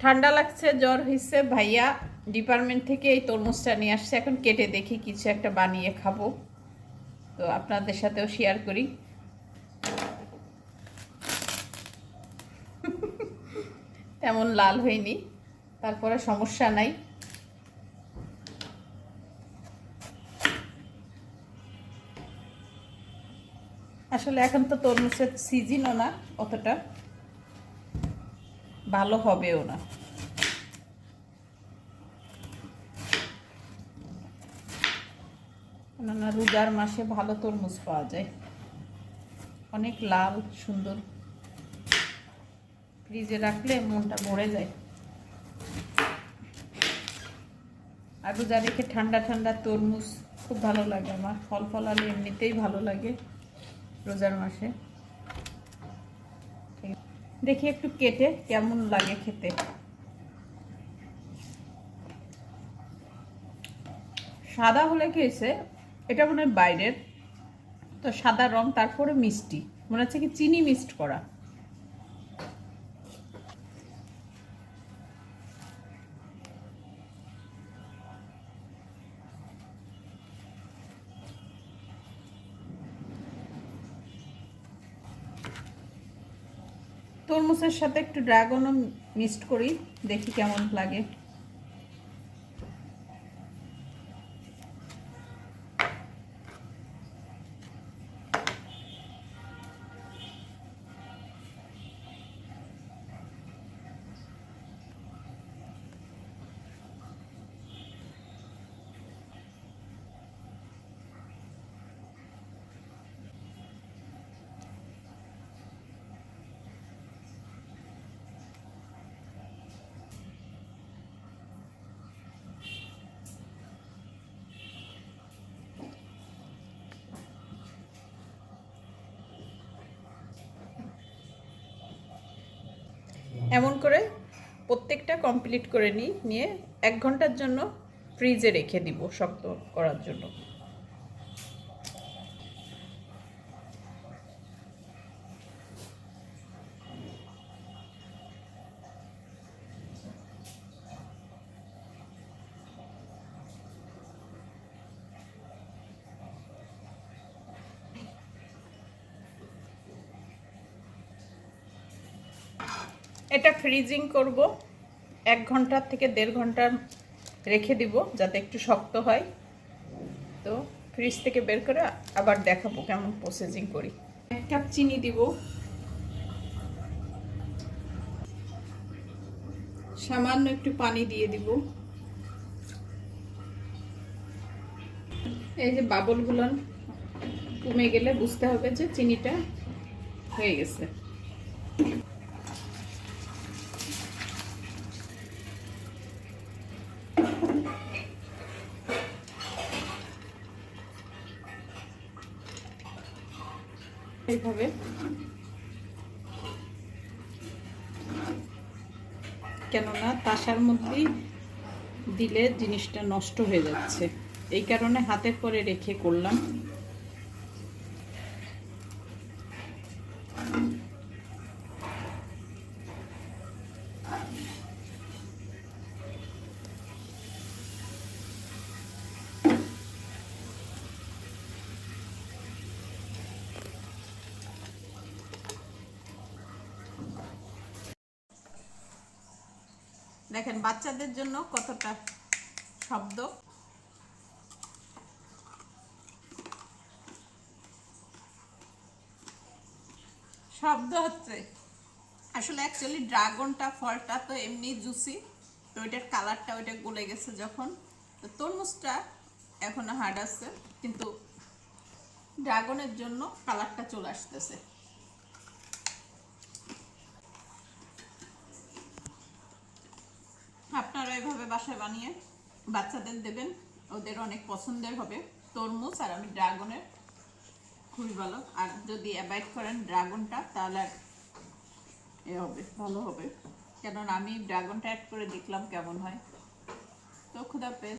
ঠান্ডা লাগছে, জ্বর হয়েছে ভাইয়া ডিপার্টমেন্ট থেকে এই তরমুজটা নিয়ে আসছে। এখন কেটে দেখি, কিছু একটা বানিয়ে খাব। তো আপনাদের সাথেও শেয়ার করি। তেমন লাল হয়নি, তারপরে সমস্যা নাই। আসলে এখন তো তরমুজের সিজনও না অতটা। ভালো হবেও না। রোজার মাসে ভালো তরমুজ পাওয়া যায়। অনেক লাল, সুন্দর। ফ্রিজে রাখলে মনটা ভরে যায়। আর রোজা রেখে ঠান্ডা ঠান্ডা তরমুজ খুব ভালো লাগে আমার। ফল ফল ফলালে এমনিতেই ভালো লাগে রোজার মাসে। দেখি একটু কেটে কেমন লাগে খেতে। সাদা হলে খেয়েছে এটা মনে হয় বাইরের। তো সাদা রং, তারপরে মিষ্টি। মনে হচ্ছে কি চিনি মিক্সড করা। তরমুজের সাথে একটু ড্রাগনও মিক্সড করি দেখি কেমন লাগে। এমন করে প্রত্যেকটা কমপ্লিট করে নিই, নিয়ে এক ঘণ্টার জন্য ফ্রিজে রেখে দিব শক্ত করার জন্য। এটা ফ্রিজিং করব। এক ঘণ্টার থেকে দেড় ঘণ্টার রেখে দিব যাতে একটু শক্ত হয়। তো ফ্রিজ থেকে বের করে আবার দেখাবো কেমন প্রসেসিং করি। এক কাপ চিনি দিব। সামান্য একটু পানি দিয়ে দিব। এই যে বাবলগুলো কমে গেলে বুঝতে হবে যে চিনিটা হয়ে গেছে। এইভাবে। কেননা তাসার মধ্যেই দিলে জিনিসটা নষ্ট হয়ে যাচ্ছে। এই কারণে হাতের পরে রেখে করলাম। দেখেন, বাচ্চাদের জন্য কতটা শব্দ। শব্দ হচ্ছে, আসলে অ্যাকচুয়ালি ড্রাগনটা ফলটা তো এমনি জুসি তো ওইটার কালারটা ওইটা গলে গেছে যখন। তো তরমুজটা এখনও হার্ড আছে, কিন্তু ড্রাগনের জন্য কালারটা চলে আসতেছে। বাসায় বানিয়ে বাচ্চাদের দেবেন। ওদের অনেক পছন্দের হবে। তরমুজ আর আমি ড্রাগনের খুবই ভালো। আর যদি অ্যাভয়েড করেন ড্রাগনটা, তাহলে আর এ হবে, ভালো হবে। কেননা আমি ড্রাগনটা অ্যাড করে দেখলাম কেমন হয়। তো খুদাপেস